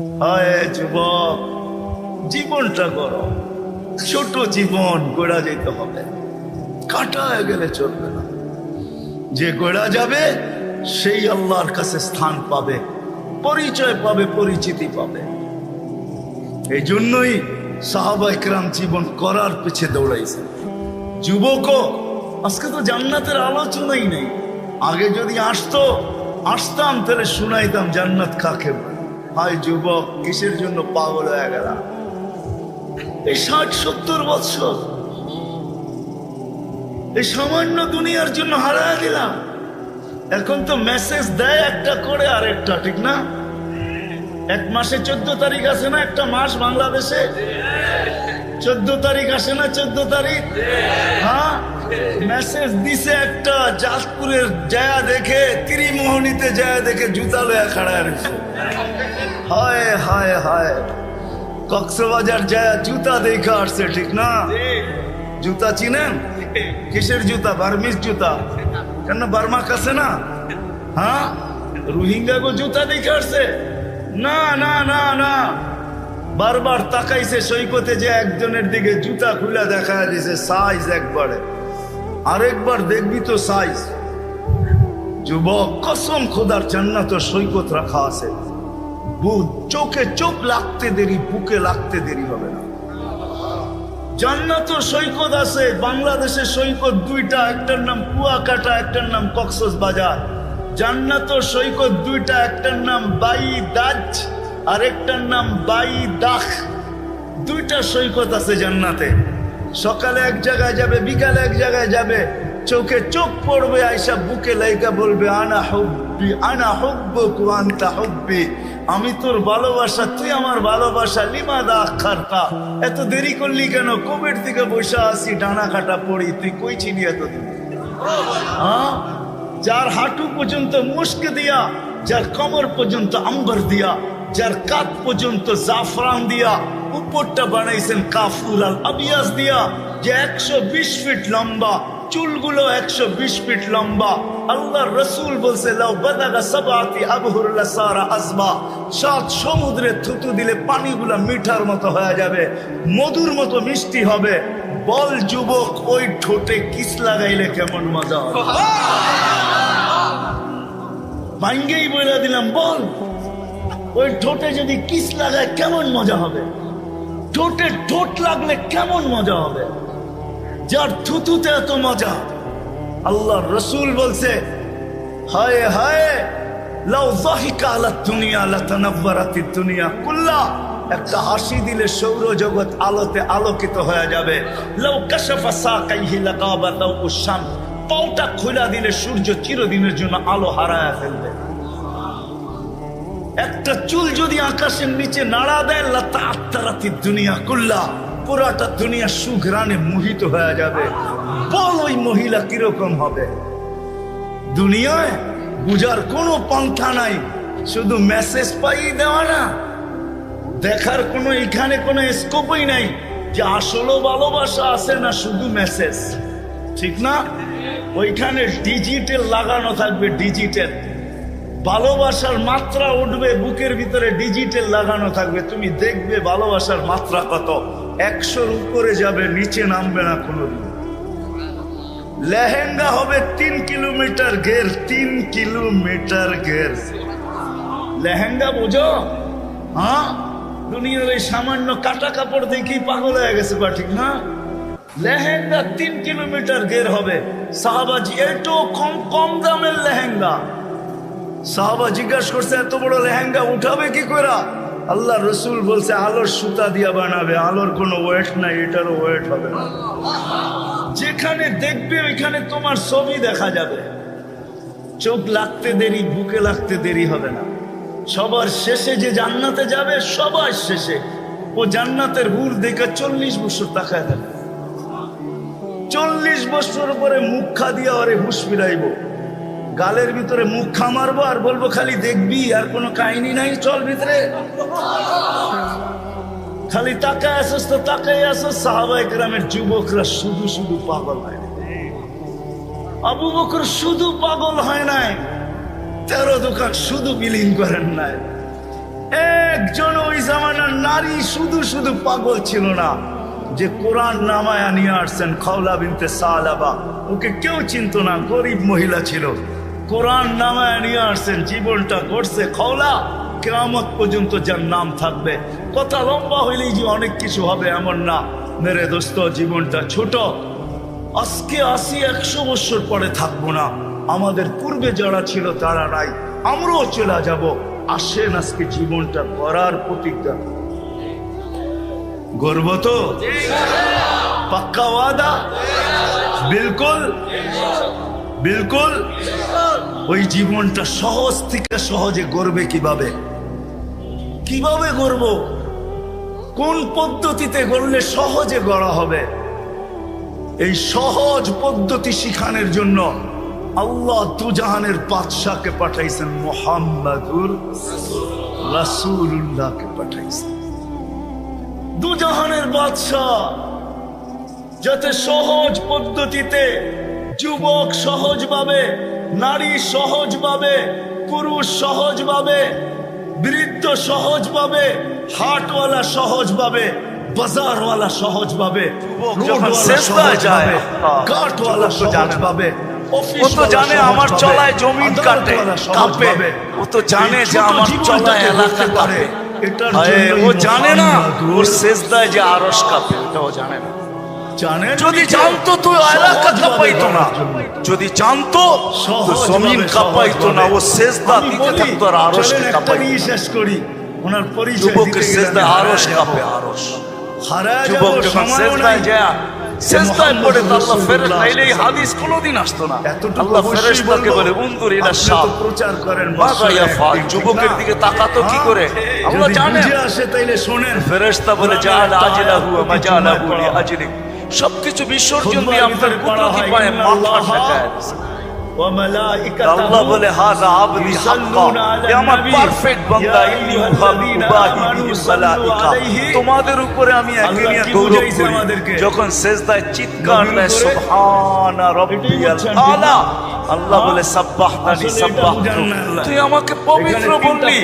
হায় যুবক, জীবনটা করো ছোট জীবন গোড়া যেতে হবে। কাটায় গেলে চলবে না। যে গোড়া যাবে, সেই আল্লাহর কাছে স্থান পাবে, পরিচয় পাবে, পরিচিতি পাবে। এই জন্যই সাহাবা একরাম জীবন করার পিছে দৌড়াইছে। যুবকও, আজকে তো জান্নাতের আলোচনাই নেই। আগে যদি আসতো, আসতাম, তাহলে শুনাইতাম, জান্নাত কাকে বলে। হায় যুবক, কিসের জন্য পাগল হয়ে গেলাম এই ষাট, সত্তর বৎসর। এই সামান্য দুনিয়ার জন্য হারায় দিলাম। এখন তো মেসেজ দেয় একটা করে, আর একটা, ঠিক না? এক মাসে চোদ্দ তারিখ আছে না, একটা মাস বাংলাদেশে? চোদ্দ তারিখ আসে না, চোদ্দ তারিখ? হ্যাঁ? মেসেজ দিছে একটা জাজপুরের জায়া দেখে, ত্রিমোহনীতে জায়া দেখে জুতা লয়া খাড়া রয়েছে হায় হায় হায়। কক্সবাজার জায়া জুতা দেখে আসছে, ঠিক না? জুতা চিনেন? কিসের জুতা? বার্মিস জুতা? কেন বার্মা কাছে না? হ্যাঁ? রোহিঙ্গা গো জুতা দেখে আসছে? না না না না। বারবার তাকাইছে সৈকতে যে একজনের দিকে জুতা খুলে দেখা দিছে সাইজ একবারে। আরেকবার দেখবি তো সাইজ যুবক, কসম খোদার জান্নাত সৈকত রাখা আছে। বুধ চোখে চোখ লাগতে দেরি, বুকে লাগতে দেরি হবে না। জান্নাত সৈকত আছে, বাংলাদেশের সৈকত দুইটা, একটার নাম কুয়াকাটা, একটার নাম কক্সস বাজার। জান্নাত সৈকত দুইটা, একটার নাম বাই দাজ আরেকটার নাম বাই দাখ দুইটা সৈকত আছে জান্নাতে। সকালে এক জায়গায় যাবে, বিকালে এক জায়গায় যাবে, চোখে চোখ পড়বে আইসা বুকে লাইকা বলবে, আনা হব্বি, আনা হব্বকু আনতা হব্বি, আমি তোর ভালোবাসা, তুই আমার ভালোবাসা, লিমা দা আখারতা? এত দেরি করলি কেন? কোভিড থেকে বসে আসি ডানা কাটা পড়ি, তুই কই ছিলি এতদিন? হ্যাঁ? যার হাঁটু পর্যন্ত মুস্ক দিয়া, যার কমর পর্যন্ত আম্বর দিয়া, যার কাত পর্যন্ত জাফরান দিয়া উপরটা বানাইছেন কাফুর আল আবিয়াস দিয়া, যে একশো বিশ ফিট লম্বা, চুলগুলো একশো বিশ ফিট লম্বা। আল্লাহ রসুল বলছে সাত সমুদ্রে থুতু দিলে পানিগুলা মিঠার মতো হয়ে যাবে, মধুর মতো মিষ্টি হবে। বল যুবক, ওই ঠোঁটে কিস লাগাইলে কেমন মজা ভাঙ্গেই বলে দিলাম, বল, ওই ঠোঁটে যদি কিস লাগায় কেমন মজা হবে? ঠোঁটে ঠোঁট লাগলে কেমন মজা হবে? যার থুতুতে এত মজা? আল্লাহ রসুল বলছে, হায় হায় একটা হাসি দিলে আলোতে আলোকিত হয়ে যাবে। পাউটা খোলা দিলে সূর্য চিরদিনের জন্য আলো হারায় ফেলবে। একটা চুল যদি আকাশের নিচে নাড়া দেয়, লতা আত্মারাতি দুনিয়া কুল্লা। পুরাটা দুনিয়া সুঘ্রাণে মোহিত হয়ে যাবে। বল ওই মহিলা কীরকম হবে? দুনিয়ায় বুঝার কোনো পন্থা নাই। শুধু মেসেজ পাই দেওয়া না। দেখার কোনো, এখানে কোনো স্কোপই নাই যে আসলে ভালোবাসা আছে না শুধু মেসেজ ঠিক না? ওইখানে ডিজিটাল লাগানো থাকবে ডিজিটাল ভালোবাসার মাত্রা উঠবে, বুকের ভিতরে ডিজিটাল লাগানো থাকবে। তুমি দেখবে ভালোবাসার মাত্রা কত। একশোর উপরে যাবে, নিচে নামবে না কোনোদিন। লেহেঙ্গা হবে তিন কিলোমিটার ঘের, তিন কিলোমিটার ঘের। লেহেঙ্গা বোঝো? হ্যাঁ? দুনিয়ার এই সামান্য কাটা কাপড় দেখেই পাগল হয়ে গেছে, বা ঠিক না? লেহেঙ্গা তিন কিলোমিটার ঘের হবে। সাহাবাজি এটো কম কম দামের লেহেঙ্গা। সাহাবা জিজ্ঞাসা করছে, এত বড় লেহেঙ্গা উঠাবে কি করে আল্লাহ রসুল বলছে, আলোর সুতা দিয়া বানাবে, আলোর কোনো ওয়েট নাই, এটারও ওয়েট হবে না। যেখানে দেখবে, ওইখানে তোমার ছবি দেখা যাবে। চোখ লাগতে দেরি, বুকে লাগতে দেরি হবে না। সবার শেষে যে জান্নাতে যাবে, সবার শেষে। ও জান্নাতের হুর দেখে চল্লিশ বছর তাকায় দেবে চল্লিশ বছর পরে মুখ দিয়া ওরে হুশ ফিরাইব। গালের ভিতরে মুখ খামারবো আর বলব খালি দেখবি আর কোনো কাহিনী নাই, চল ভিতরে। খালি তাকায় আসস তো তাকাই আসস সাহাবাই গ্রামের যুবকরা শুধু শুধু পাগল হয় আবু বকর শুধু পাগল হয় নাই, তেরো দোকান শুধু বিলীন করেন নাই। একজন ওই জামানার নারী শুধু শুধু পাগল ছিল না, যে কোরআন নামায়া নিয়ে আসছেন খাওলা বিনতে সালাবা। ওকে কেউ চিনত না, গরিব মহিলা ছিল। কোরআন নামায় নিয়ে আসছেন, জীবনটা গড়ছে। খওলা কেরামত পর্যন্ত যার নাম থাকবে। কথা লম্বা হইলেই যে অনেক কিছু হবে এমন না। মেরে দোস্ত, জীবনটা ছোট। আজকে আসি একশো বছর পরে থাকব না। আমাদের পূর্বে যারা ছিল তারা নাই। আমরাও চলে যাব। আসেন আজকে জীবনটা করার প্রতিজ্ঞা। গর্ব তো? পাক্কা ওয়াদা? বিলকুল? বিলকুল? ওই জীবনটা সহজ থেকে সহজে গড়বে কীভাবে? কীভাবে গড়ব? কোন পদ্ধতিতে গড়লে সহজে গড়া হবে? এই সহজ পদ্ধতি শিখানোর জন্য আল্লাহ তুজাহানের বাদশাকে পাঠাইছেন, মোহাম্মদুর রাসূলুল্লাহকে পাঠাইছেন। দুজাহানের বাদশাহ যাতে সহজ পদ্ধতিতে যুবক সহজভাবে নারী সহজভাবে পুরুষ সহজভাবে বৃদ্ধ সহজভাবে হাটওয়ালা সহজভাবে বাজারওয়ালা সহজভাবে শেষদায় যায়, সহজভাবে, ও তো জানে আমার চলায় জমিন কাটে কাঁপে। ও তো জানে যে আমার চলায় এলাকা কাঁপে। ও জানে না ওর শেষদায় যে আরস কাঁপে ও জানে না। যদি জানতো তো এলাকা কাঁপাইতো না। যদি জানতো তো জমিন কাঁপাইতো না ও দিতে থাকতো আর কাঁপাইতো। শেষ করি। ওনার পরিচয় যুবকের কাঁপে যুবক যখন যায় পড়ে তো আল্লাহ রাসূলুল্লাহ ফেরেশ নাইলে এই হাদিস কোনোদিন আসতো না। আল্লাহ ফেরেশতাকে। বলে উনদুর ইলা শাহ। প্রচার করেন মাযা যুবকের দিকে তাকাতো কি করে? হ্যাঁ, আল্লাহ যদি জানেন। বুঝে আসে তাইলে শোনেন। ফেরেশতা বলে জাআলা আজলাহু ওয়া মাজালাহু লিআজলিক সবকিছু বিসর্জন দিয়ে আপনার কুদরতি পায়ে মাথা ঠেকায় আল্লাহ বলে আবদি হাক্কা। এ আমার নবী। পারফেক্ট বান্দা উবাহি আমানু মালাইকা। তোমাদের উপরে আমি গৌরব করি। যখন সেজদায় চিৎকার দেয় উপরে? সুবহানা রাব্বিয়াল বুঝছেন, আলা আল্লাহ? বলে সাব্বাহতানি সাব্বাহতু। তুই আমাকে পবিত্র বললি।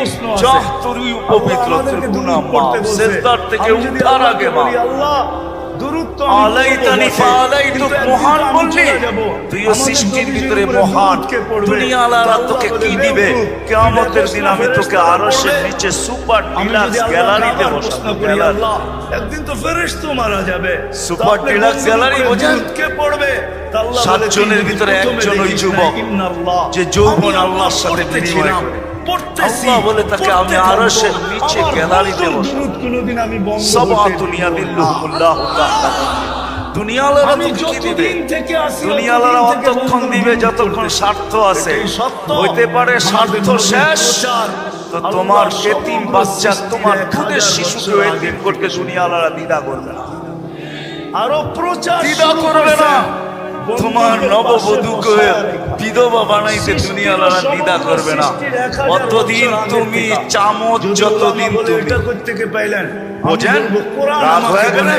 যাহ তুই পবিত্র আমাদেরকে গুনাহ মাফ সেজদার থেকে উঠার আগে মাফ আল্লাহ দুরূদ আলাইতানি ফালাইতুক মহান একদিন তো আমি বললি চলে যাব। তুইও আমাদের সৃষ্টির ভিতরে মহান দুরূদ কে পড়বে? দুনিয়া তো আল্লাহ তোকে কি দিবে? কিয়ামতের দিন আমি তোকে আরশের নিচে সুপার ডিলাক্স গ্যালারিতে বসাবো প্রশ্ন করি, গ্যালারি আল্লাহ, একদিন তো ফেরেশতা মারা যাবে। সুপার ডিলাক্স গ্যালারি বোঝেন? কে পড়বে? সাতজনের ভিতরে একজন ওই যুবক, যে যৌবন আল্লাহর সাথে বিনিময় করে। পড়তেছি, বলে তাকে আমি আরশের নিচে গ্যালারিতে বন্ধুর বসাবো। আমি বন্ধ তাআলা। দুনিয়া কি দিবে? অতক্ষণ যতক্ষণ স্বার্থ আছে। হইতে পারে আমাদের স্বার্থ নবীর শেষ। তো তোমার এতিম বাচ্চা তোমার শিশুকে এতিম করতে দুনিয়া আলারা দ্বিধা করবে না। আরও প্রচার শুরু করবে না। তোমার নববধূকে বিধবা বানাইতে সৃষ্টির দুনিয়া আলারা সমগ্র দ্বিধা করবে না অতদিন তুমি চামচ যতদিন তুমি বোঝেন? রাগ হয়ে গেলে?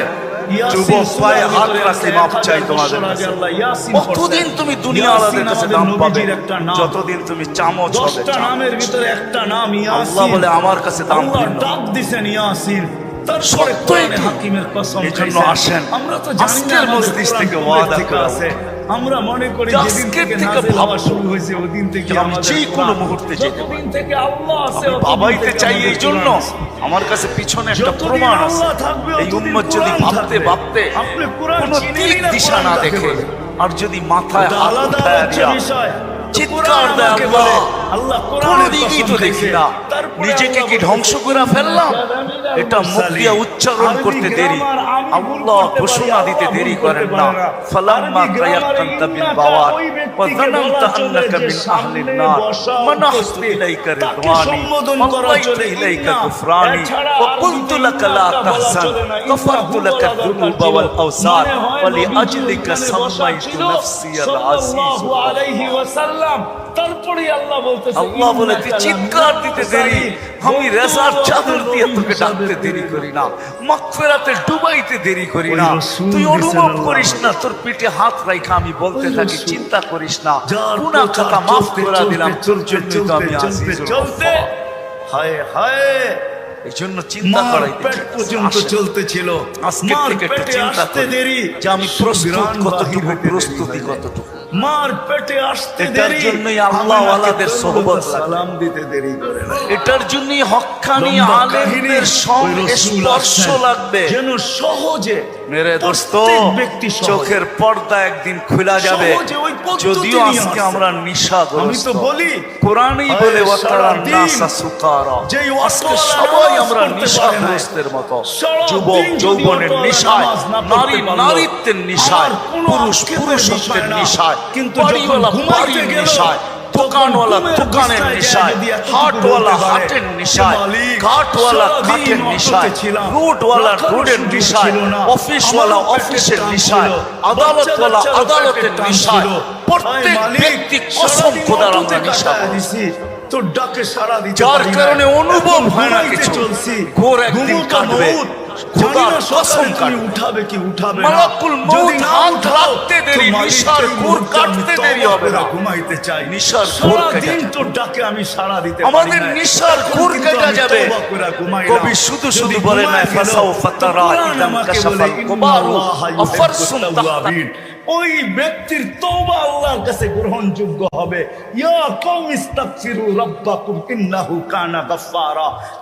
যুবক পায়ে হাত রাখি, মাপ চাই তোমাদের বছর আগে কাছে। আল্লাহ ইয়াসিন কতদিন তুমি দুনিয়া আলাদের কাছে দাম পাবে নবীজির একটা নাম। যতদিন তুমি চামচ হবে নামের ভিতরে একটা নাম আল্লাহ বলে আমার কাছে দাম ডাক দিছেন ইয়াসিন তারপরে সত্যই কোরআনে তো। হাকিমের জন্য আসেন। আমরা তো জানি না আজকের মজলিস থেকে ওয়াদা আছে। আমরা মনে করি যেদিন থেকে শুরু হয়েছে থেকে আমি কোনো মুহূর্তে যেতে যতদিন থেকে আল্লাহ আছে বাবাইতে চাই এই জন্য আমার কাছে পিছনে একটা প্রমাণ আছে। এই উম্মত যদি ভাবতে। ভাবতে আপনি কোরআন দিক দিশা না দেখে আর যদি মাথায় আলাদা বিষয়। চিৎকার দেয় আল্লাহ, আল্লাহ কোন কোরআনের তো দেখি না। নিজেকে কি ধ্বংস করে ফেললাম? এটা মুখ দিয়ে উচ্চারণ করতে দেরি। আল্লাহ ঘোষণা দিতে দেরি করেন না। ফালাম্মা আরবি বিল ব্যক্তিকে ওয়া যানানতা আন্নাকা মিন আহলিন নার। মানাহতু ইলাইকা রিদওয়ানি। চলে ইলাইকা গুফরানি ওয়া কুনতু লাকা লা চলে গফারতু লাকা হুয়া ওয়াল আওসার ওয়া লিআজলিকা ছিল, নাফসিয়াল সাল্লাল্লাহু আজিজ। আলাইহি ওয়াসাল্লাম। তারপরে আল্লাহ বলতেছে আল্লাহ বলে তুই চিৎকার দিতে দেরি। আমি রেজার চাদর দিয়ে তোকে ডাকতে দেরি করি না মাগফিরাতে ডুবাইতে দেরি করি না। তুই অনুভব করিস না তোর পেটে হাত রাইখা আমি বলতে থাকি চিন্তা করিস না। গুনাহ খাতা মাফ করে দিলাম চলতে, জন্যই তো আমি চলতে, চলতে হায় হায়। এই জন্য চিন্তা করাই পর্যন্ত চলতেছিল থেকে একটু চিন্তা দেরি যে আমি প্রস্তুত কতটুকু প্রস্তুতি। কতটুকু? মার পেটে আসতে দেরি। জন্যই আল্লাহ ওয়ালাদের সোহবত সালাম দিতে দেরি করে না। এটার জন্যই হক্কানি আলেমদের ওই স্পর্শ লাগবে। যেন সহজে মেরে দোস্ত চোখের পর্দা একদিন খোলা যাবে। যদিও আজকে আমরা নিশা আমি তো বলি কোরআনই বলে যেই সবাই আমরা। নিশাগ্রস্তের মতো। যুবক যৌবনের নিশায়। নারী নারীত্বের নিশায়। পুরুষ পুরুষত্বের নিশায়। কিন্তু বাড়িওয়ালা বাড়ির নিশায়। দোকানওয়ালা দোকানের নিশায় হাটওয়ালা হাটের নেশায় ঘাটওয়ালা ঘাটের নেশায় রোডওয়ালা রোডের নিশায়। অফিসওয়ালা অফিসের নেশায় আদালতওয়ালা আদালতের নেশায়। প্রত্যেক ব্যক্তি কসম খোদার আমরা নেশা তোর ডাকে দিতে যার কারণে অনুভব হয় না কিছু। চলছি। ঘোর একদিন কাটবে। উঠাবে কি উঠাবে ঘোর আমি। ঘুমাইতে চাই নিশার ঘোর। তোর ডাকে সাড়া দিতে আমাদের। নিশার এখন কেটে আমি যাবে। কবি শুধু শুধু বলে না, ঘুমায় গেল, ফাসাউফা তো তারা কোরআন ইদান আমাকে কাশাফাল বলে, কুবারু, ইন্নাল্লাহা আফারসুম ইউহিব্বুত তাহতা। ওই ব্যক্তির তওবা আল্লাহর কাছে গ্রহণযোগ্য হবে।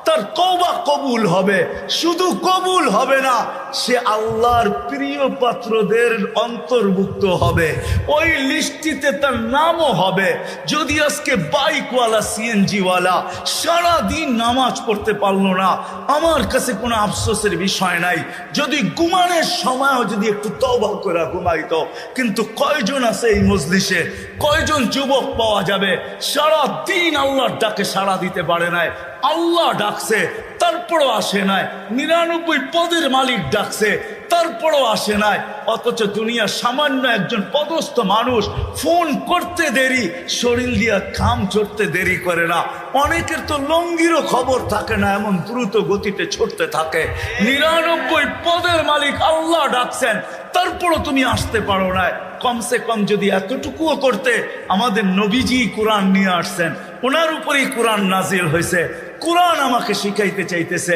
তার তওবা কবুল হবে। শুধু কবুল হবে না, সে আল্লাহর প্রিয় পাত্রদের অন্তর্ভুক্ত হবে। ওই লিস্টিতে তার নামও হবে। যদি আজকে বাইকওয়ালা সিএনজি ওয়ালা সারা দিন নামাজ পড়তে পারল না, আমার কাছে কোনো আফসোসের বিষয় নাই। যদি ঘুমানোর সময়ও যদি একটু তওবা করে ঘুমাইতো কিন্তু কয়জন আছে এই মজলিসে? কয়জন যুবক পাওয়া যাবে? সারা দিন আল্লাহর ডাকে সাড়া দিতে পারে নাই। আল্লাহ ডাকছে, তারপরও আসে নাই। নিরানব্বই পদের মালিক ডাকছে। তারপরও আসে নাই। অথচ দুনিয়ার সামান্য একজন পদস্থ মানুষ ফোন করতে দেরি, শরীর দিয়া কাম চড়তে দেরি করে না। অনেকের তো লঙ্গিরও খবর থাকে না, এমন দ্রুত গতিতে ছুটতে থাকে। নিরানব্বই পদের মালিক আল্লাহ ডাকছেন, তারপরও তুমি আসতে পারো না। কমসে কম যদি এতটুকুও করতে, আমাদের নবীজি কোরআন নিয়ে আসছেন। ওনার উপরেই কোরআন নাজিল হয়েছে। কোরআন আমাকে শিখাইতে চাইতেছে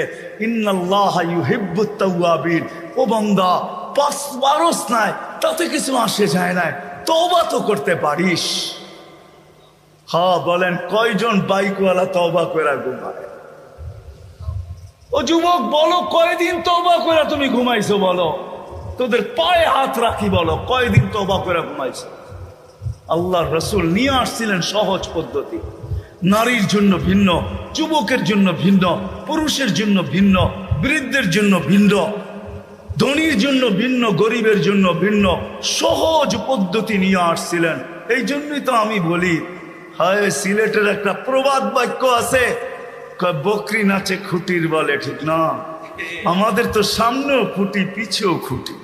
নাই, তাতে কিছু আসে যায় না তওবা তো করতে পারিস। হা বলেন, কয়জন বাইকওয়ালা তওবা করে ঘুমায়? ও যুবক, বলো, কয়দিন তওবা করে তুমি ঘুমাইছো, বলো? তোদের পায়ে হাত রাখি, বলো, কয়দিন তওবা করে ঘুমাইছো? আল্লাহ রসুল নিয়ে আসছিলেন সহজ পদ্ধতি। নারীর জন্য ভিন্ন, যুবকের জন্য ভিন্ন, পুরুষের জন্য ভিন্ন, বৃদ্ধের জন্য ভিন্ন, ধনীর জন্য ভিন্ন, গরিবের জন্য ভিন্ন, সহজ পদ্ধতি নিয়ে আসছিলেন। এই জন্যই তো আমি বলি, হায়, সিলেটের একটা প্রবাদ বাক্য আছে বকরি নাচে খুঁটির বলে, ঠিক না? আমাদের তো সামনেও খুঁটি, পিছেও খুঁটি।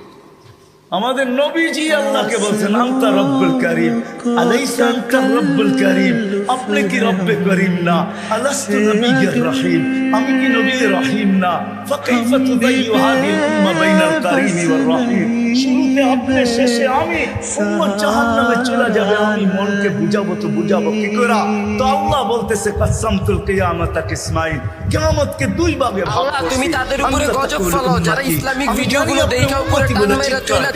আমাদের নবীজি আল্লাহকে বলছেন আন্তা রব্বুল করিম আলাইসা আন্তা রব্বুল করিম আপনি কি রব্বে করিম না? আলাস্তু নবিয়্যির রহিম আমি কি নবী রহিম না? ফাকাইফা তুদাইয়ু হাদিল উম্মা বাইনাল করিম ওয়ার রহিম। শুরুতে আপনি শেষে আমি উম্মত জাহান্নামে চলে যাবে আমি মনকে বুঝাবো তো বুঝাবো কি করে তো আল্লাহ বলতেছে কাসামতুল কিয়ামাতা কিসমাইন কিয়ামতকে দুই ভাগে ভাগ। তুমি তাদের উপরে গজব ফলাও, যারা ইসলামিক ভিডিওগুলো দেখে উপরে টান মেরে চলে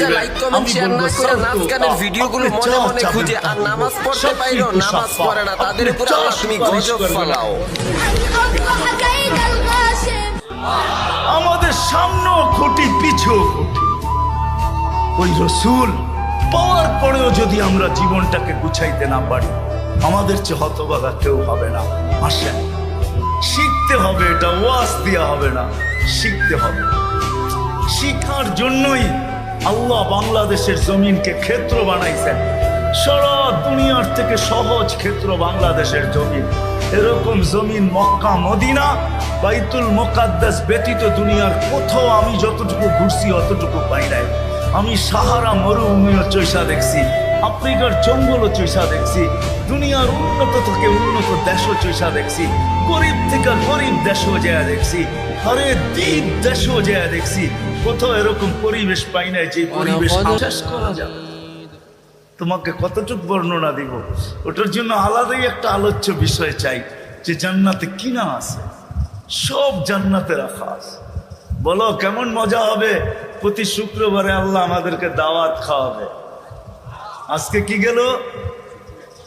আমাদের সামনে খুঁটি পিছু ওই রসুল পাওয়ার পরেও যদি আমরা জীবনটাকে গুছাইতে না পারি আমাদের চেয়ে হতবাদা কেউ হবে না। আসেন। শিখতে হবে এটা ওয়াশ দেওয়া হবে না। শিখতে হবে। শিখার জন্যই আল্লাহ বাংলাদেশের জমিনকে ক্ষেত্র বানাইছেন। সারা দুনিয়ার থেকে সহজ ক্ষেত্র বাংলাদেশের জমিন। এরকম জমিন মক্কা, মদিনা, বাইতুল মোকাদ্দাস ব্যতীত দুনিয়ার কোথাও আমি যতটুকু ঘুরছি, অতটুকু পাই নাই। আমি সাহারা মরুভূমিও চৈসা দেখছি। আফ্রিকার জঙ্গলও চৈসা দেখছি দুনিয়ার উন্নত থেকে উন্নত দেশও চৈসা দেখছি গরিব থেকে গরিব দেশও যায় দেখছি আরে দ্বীপ দেশও যায় দেখছি কোথাও এরকম পরিবেশ পাই নাই যে পরিবেশ শেষ করা যাবে তোমাকে কতটুক বর্ণনা দিব? ওটার জন্য আলাদাই একটা আলোচ্য বিষয় চাই যে জান্নাতে কিনা আছে? সব জান্নাতে রাখা আছে। বলো কেমন মজা হবে? প্রতি শুক্রবারে আল্লাহ আমাদেরকে দাওয়াত খাওয়াবে। আজকে কি গেল?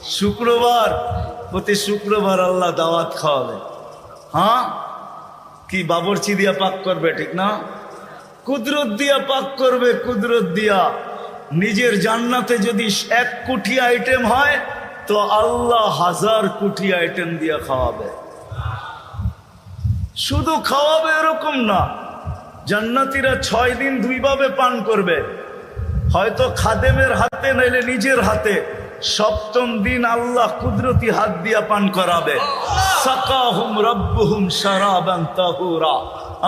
শুক্রবার। প্রতি শুক্রবার আল্লাহ দাওয়াত খাওয়াবে। হ্যাঁ? কি বাবরচি দিয়া পাক করবে, ঠিক না? কুদরত দিয়া পাক করবে, কুদরত দিয়া। নিজের জান্নাতে যদি এক কোটি আইটেম হয়, তো আল্লাহ হাজার কোটি আইটেম দিয়া খাওয়াবে। শুধু খাওয়াবে এরকম না, জান্নাতিরা ছয় দিন দুইভাবে পান করবে। হয়তো খাদেমের হাতে, নাইলে নিজের হাতে। সপ্তম দিন আল্লাহ কুদরতি হাত দিয়া পান করাবে।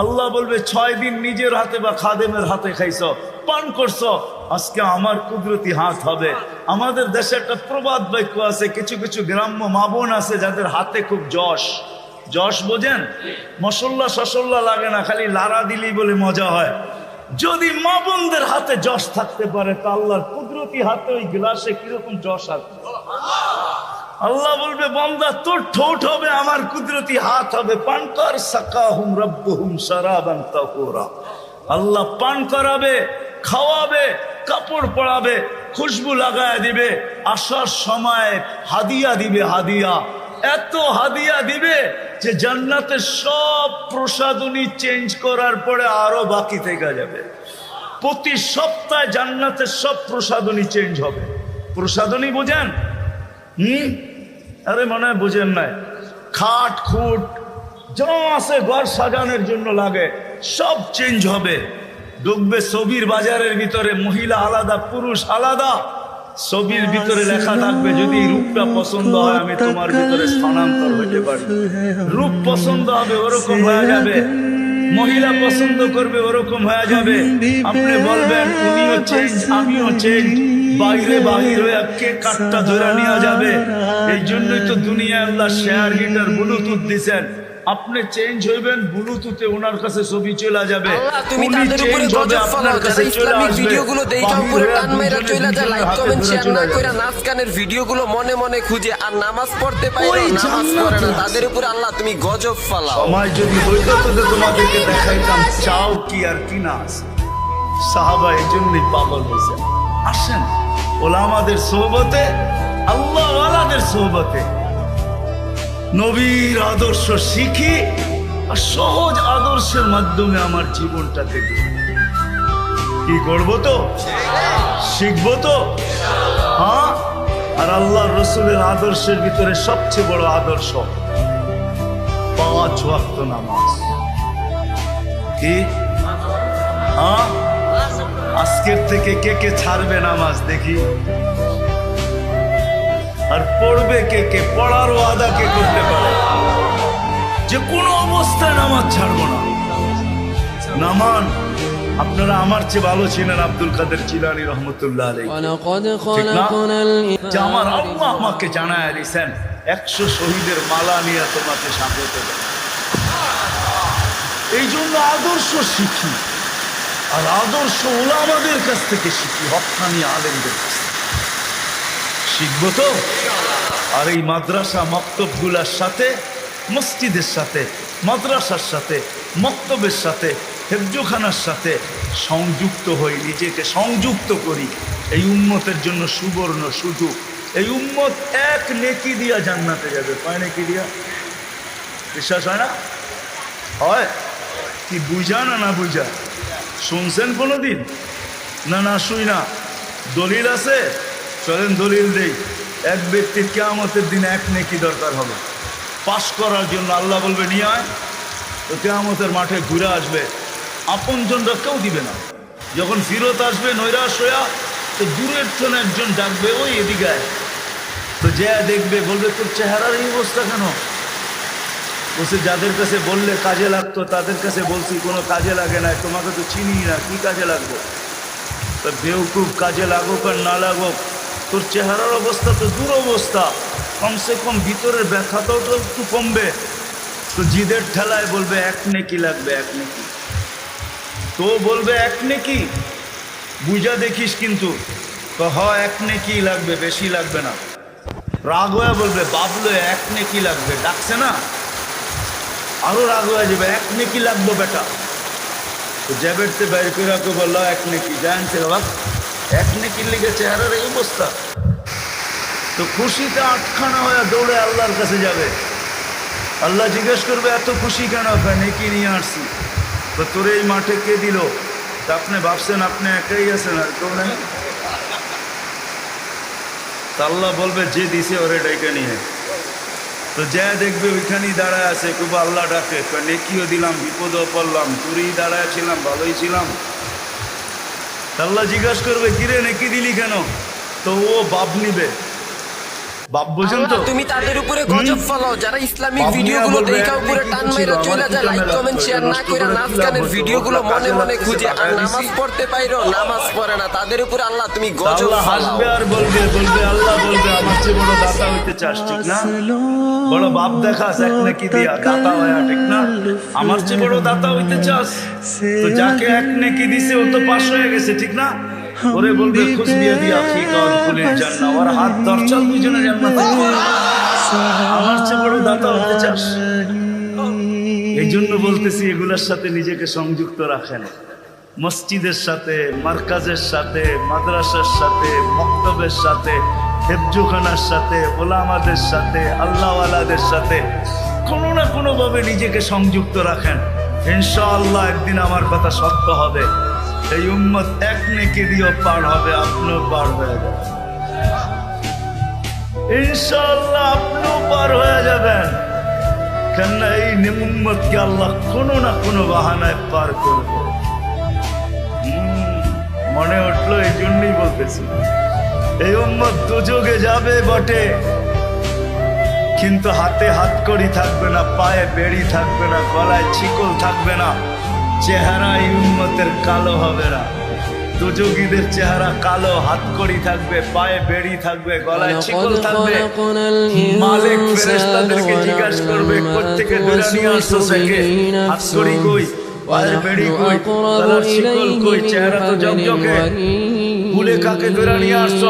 আল্লাহ বলবে, ছয় দিন নিজের হাতে বা খাদেমের হাতে খাইছো, পান করছ, আজকে আমার কুদরতি হাত হবে। আমাদের দেশে একটা প্রবাদ বাক্য আছে, কিছু কিছু গ্রাম্য মাবন আছে যাদের হাতে খুব যশ। যশ বোঝেন? মশল্লা সসল্লা লাগে না, খালি লারা দিলেই বলে মজা হয়। যদি মা বোনদের হাতে যশ থাকতে পারে, তা আল্লাহর কুদরতি হাতে ওই গ্লাসে কীরকম যশ আছে আল্লাহ বলবে, বন্দা, তোর ঠোঁট হবে, আমার কুদরতি হাত হবে। পান কর সাকা হুম রব্ব হুম সারাবান আল্লাহ পান করাবে, খাওয়াবে, কাপড় পরাবে, খুশবু লাগায় দিবে, আসার সময় হাদিয়া দিবে, হাদিয়া। এত হাদিয়া দিবে যে জান্নাতের সব প্রসাদনী চেঞ্জ করার পরে আরও বাকি থেকে যাবে। প্রতি সপ্তাহে জান্নাতের সব প্রসাদনী চেঞ্জ হবে। প্রসাদনী বোঝেন? হুম? আরে মনে হয় বোঝেন নাই। খাট, খুট, যা আছে ঘর সাজানোর জন্য লাগে, সব চেঞ্জ হবে। ঢুকবে ছবির বাজারের ভিতরে, মহিলা আলাদা, পুরুষ আলাদা। ছবির ভিতরে লেখা থাকবে, যদি রূপটা পছন্দ হয়, আমি তোমার ভিতরে স্থানান্তর হতে পারি। রূপ পছন্দ হবে, ওরকম হয়ে যাবে। মহিলা পছন্দ করবে, ওরকম হয়ে যাবে। আপনি বলবেন উনিও চেঞ্জ আমিও চেঞ্জ বাইরে বাহির হয়ে কে কাঠটা ধরে নেওয়া যাবে। এই জন্যই তো দুনিয়া আল্লাহ শেয়ার গিটার ব্লুটুথ দিছেন। আপনি চেঞ্জ হইবেন ব্লুটুথে ওনার কাছে ছবি চলে যাবে। তুমি তাদের উপরে গজব ফলাও। কাছে যারা ইসলামিক। ভিডিওগুলো বাহির উপরে টান মেরা চলে যায় লাইক কমেন্ট শেয়ার না কইরা নাচ গানের ভিডিওগুলো মনে মনে খুঁজে আর নামাজ পড়তে পারে না, নামাজ পড়ে না। তাদের উপরে আল্লাহ তুমি গজব ফালাও। সময় যদি হইতো তো তোমাদেরকে দেখাইতাম চাও কি আর কি না আছে সাহাবা এই জন্যই পাগল হয়েছে। আসেন ওলামাদের সোহবতে আল্লাহওয়ালাদের সোহবতে। নবীর আদর্শ শিখি আর সহজ আদর্শের মাধ্যমে আমার জীবনটাকে গড়ি। কি করব তো? শিখব তো? হ্যাঁ? আর আল্লাহ রসুলের আদর্শের ভিতরে সবচেয়ে বড় আদর্শ পাঁচ ওয়াক্ত নামাজ। কি? হ্যাঁ? আজকের থেকে কে কে ছাড়বে নামাজ দেখি। আর পড়বে কে কে? পড়ার ওয়াদা কে করতে পারে? যে কোনো অবস্থায় নামাজ ছাড়ব না। নামান আপনারা আমার চেয়ে ভালো ছিলেন আব্দুল কাদের চিলানি রহমতুল্লাহ আমার আম্মা আমাকে জানায় দিয়েছেন একশো শহীদের মালা নিয়ে তোমাকে স্বাগত এই জন্য আদর্শ শিখি। আর আদর্শ ওলা আমাদের কাছ থেকে শিখি হকানি আলেমদের কাছ শিখব তো? আর এই মাদ্রাসা মক্তবগুলার সাথে, মসজিদের সাথে, মাদ্রাসার সাথে, মক্তবের সাথে হেফজোখানার সাথে সংযুক্ত হই, নিজেকে সংযুক্ত করি। এই উম্মতের জন্য সুবর্ণ সুযোগ। এই উন্মত এক নেকি দিয়া জান্নাতে যাবে। কয় নেকি দিয়া? বিশ্বাস হয় না? হয়। কি বুঝা না না বুঝা? শুনছেন কোনো দিন না না, শুই না। দলিল আছে? চলেন দলিল দেই, এক ব্যক্তির কেয়ামতের দিন এক নেকি দরকার হবে। পাশ করার জন্য আল্লাহ বলবে, নিয়ে আয়। তো কেয়ামতের মাঠে ঘুরে আসবে। আপনজনরা কেউ দিবে না। যখন ফিরত আসবে, নৈরাশ হইয়া, তো দূরের জন্য একজন ডাকবে, ওই এদিকে তো যে দেখবে, বলবে, তোর চেহারার এই অবস্থা কেন? বলছে, যাদের কাছে বললে কাজে লাগতো, তাদের কাছে বলছি, কোনো কাজে লাগে না, তোমাকে তো চিনি না, কি কাজে লাগবো? তা বেউকুব কাজে লাগুক আর না লাগুক তোর চেহারার অবস্থা তো দূর অবস্থা। কমসে কম ভিতরের ব্যথাটাও তো একটু কমবে। তো জিদের ঠেলায় বলবে, এক নেকি লাগবে, এক নেকি। তো বলবে, এক নেকি? বুঝা দেখিস কিন্তু, তো হ, এক নেকি লাগবে, বেশি লাগবে না। রাগ হয়ে বলবে বাবলো এক নেকি লাগবে। ডাকছে না? আরও রাগ হয়ে যাবে, এক নেকি লাগবে বেটা। তো জ্যাবেটতে বাইর রাখো বলল এক নেকি। জানছে বাবা লিগে চেহারার এই অবস্থা। তো খুশিতে আটখানা হয়ে দৌড়ে আল্লাহর কাছে যাবে। আল্লাহ জিজ্ঞেস করবে, এত খুশি কেন? নেকি নিয়ে আসছি। তোর এই মাঠে কে দিল? তা আপনি ভাবছেন, আপনি একাই আছেন আর কেউ নেই? আল্লাহ বলবে, যে দিছে ওরে ডাইকে নিয়ে। তো যা দেখবে ওইখানেই দাঁড়ায় আছে খুব আল্লাহ ডাকে। নেকিও দিলাম, বিপদও পড়লাম, তুরই দাঁড়ায় ছিলাম, ভালোই ছিলাম। আল্লাহ জিজ্ঞাসা করবে কিরে নেকি দিলি কেন? তো ও বাপ নিবে। বাপ বোঝেন তো। তুমি তাদের উপরে গজব ফলাও। যারা ইসলামিক ভিডিওগুলো দেখা উপরে টান মেরে চলে যায় লাইক কমেন্ট শেয়ার না করে নাচ গানের ভিডিওগুলো মনে মনে খুঁজে আর নামাজ পড়তে পাইরো নামাজ পড়ে না। তাদের উপরে আল্লাহ তুমি গজব আল্লাহ হাসবে আর বলবে বলবে আল্লাহ বলবে আমার চেয়ে বড় দাতা হইতে চাস ঠিক না? বড় বাপ দেখাস এক নাকি দিয়া দাতা হয়া ঠিক না? আমার চেয়ে বড় দাতা হইতে চাস। তো যাকে এক নাকি দিছে ও তো পাশ হয়ে গেছে ঠিক না? ওরে বলবে দিয়ে ফুলের জান্নাত ওর হাত দুজনে জান্নাতে আমার চেয়ে বড় দাতা হইতে চাস? এই জন্য বলতেছি এগুলোর সাথে নিজেকে সংযুক্ত রাখেন। মসজিদের সাথে মার্কাজের সাথে মাদ্রাসার সাথে মক্তবের সাথে হেফজুখানার সাথে ওলামাদের সাথে আল্লাহওয়ালাদের সাথে কোনো না কোনোভাবে নিজেকে সংযুক্ত রাখেন। ইনশাআল্লাহ একদিন আমার কথা সত্য হবে। এই উম্মত এক নেকি দিয়েও পার হবে, আপনিও পার হয়ে যাবেন। ইনশাআল্লাহ আপনিও পার হয়ে যাবেন। কেননা এই নিমুম্মতকে আল্লাহ কোনো না কোনো বাহানায় পার করবে। মনে উঠল এই জন্যই বলতেছি। এই উম্মত দুযোগে যাবে বটে, কিন্তু হাতে হাত করি থাকবে না, পায়ে বেড়ি থাকবে না, গলায় ছিকল থাকবে না। চেহারা এই কালো হবে না। দুযোগীদের চেহারা কালো হাত করি থাকবে পায়ে বেড়ি থাকবে গলায় ছিকল থাকবে। মালিক ফেরেশতাদেরকে জিজ্ঞাসা করবে কোত্থেকে দূরে নিয়ে আসছো সেকে? হাত করি কই? পায়ের বেড়ি কই? গলার শিকল কই? চেহারা তো জকজকে ভুলে কাকে দূরে নিয়ে আসছো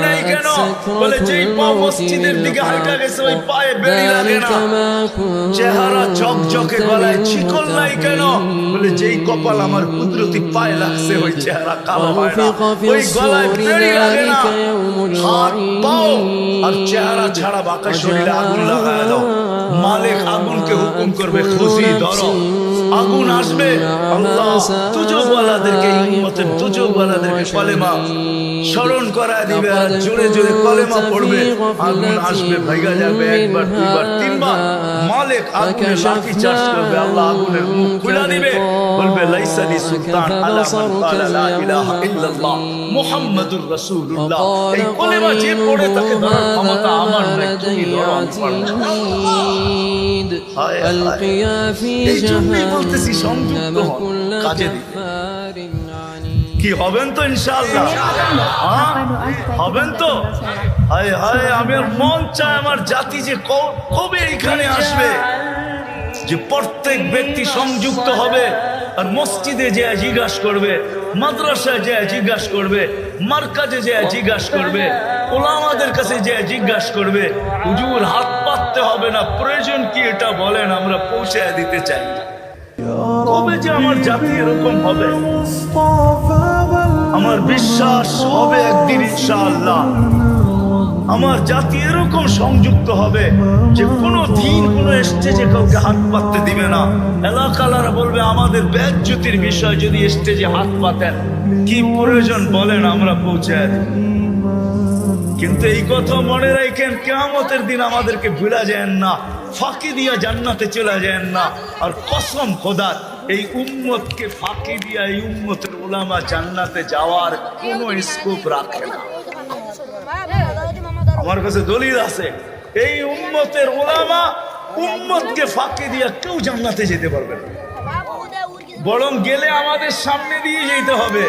বলে যেই পা গলায় শিকল নাই কেন? বলে যেই কপাল আমার কুদরতি পায়ে লাগছে, ওই চেহারা কালো আর চেহারা ছাড়া বাঁকা শরীরে আগুন লাগায় মালিক আগুনকে হুকুম করবে খুশি ধরো। আগুন আসবে। আল্লাহ তুজোওয়ালাদেরকে উম্মতের তুজোওয়ালাদেরকে কলেমা স্মরণ করায় দিবে আর জোরে জোরে কলেমা পড়বে। আগুন আসবে ভাইগা যাবে একবার দুইবার তিনবার। মালিক আগুনে লাঠি চার্জ করবে আল্লাহ আগুনের মুখ খুলে দিবে। বলবে লাইসানি সুলতান আলা মান ক্বালা লা ইলাহা ইল্লাল্লাহ মুহাম্মাদুর রাসূলুল্লাহ। এই কলেমা যে পড়ে তাকে ধরার ক্ষমতা আমার নাই তুমি ধরো আমি এই কি হবেন তো হ্যাঁ? হবেন তো? হায় হায় আমার মন চায় আমার জাতি যে কবে আসবে? যে প্রত্যেক ব্যক্তি সংযুক্ত হবে আর মসজিদে যে জিজ্ঞাস করবে মাদ্রাসায় যে জিজ্ঞাস করবে মার্কাজে যে জিজ্ঞাস করবে ওলামাদের কাছে যে জিজ্ঞাস করবে হুজুর হাত পাততে হবে না। প্রয়োজন কি এটা বলেন, আমরা পৌঁছে দিতে চাই। কবে যে আমার জাতি এরকম হবে? আমার বিশ্বাস হবে একদিন ইনশাআল্লাহ। আমার জাতি এরকম সংযুক্ত হবে যে কোনো দিন কোনো স্টেজে কাউকে হাত পাততে দিবে না। এলাকালারা বলবে, আমাদের ব্যাজ্যতির বিষয় যদি স্টেজে হাত পাতেন, কি প্রয়োজন বলেন, আমরা পৌঁছে। কিন্তু এই কথা মনে রাখেন, কেয়ামতের দিন আমাদেরকে ভুলা যায় না, ফাঁকি দিয়া জান্নাতে চলে যায় না। আর কসম খোদার, এই উম্মতকে ফাঁকি দিয়া এই উম্মতের ওলামা জান্নাতে যাওয়ার কোনো স্কোপ রাখে না। আমার কাছে দলিল আছে, এই উম্মতের ওলামা উম্মতকে ফাঁকি দিয়া কেউ জান্নাতে যেতে পারবে না। বরং গেলে আমাদের সামনে দিয়ে যেতে হবে।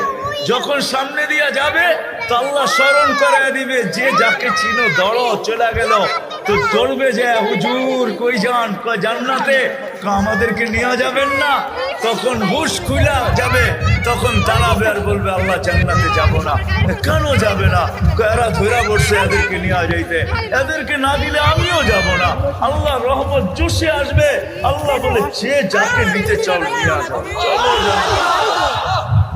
যখন সামনে দিয়া যাবে, তো আল্লাহ স্মরণ করে দিবে, যে যাকে চিনো, দড়ো, চলে গেল। তো দৌড়বে যে, হুজুর, কই যান? কই জান্নাতে? আমাদেরকে নিয়ে যাবেন না? তখন হুশ খুলা যাবে, তখন দাঁড়াবে আর বলবে, আল্লাহ জান্নাতে যাব না। কেন যাবে না? এরা ধরা বসে এদেরকে নিয়ে যাইতে। এদেরকে না দিলে আমিও যাব না। আল্লাহ রহমত জোশে আসবে। আল্লাহ বলে, যে যাকে নিতে চল নিয়ে যাও চলো।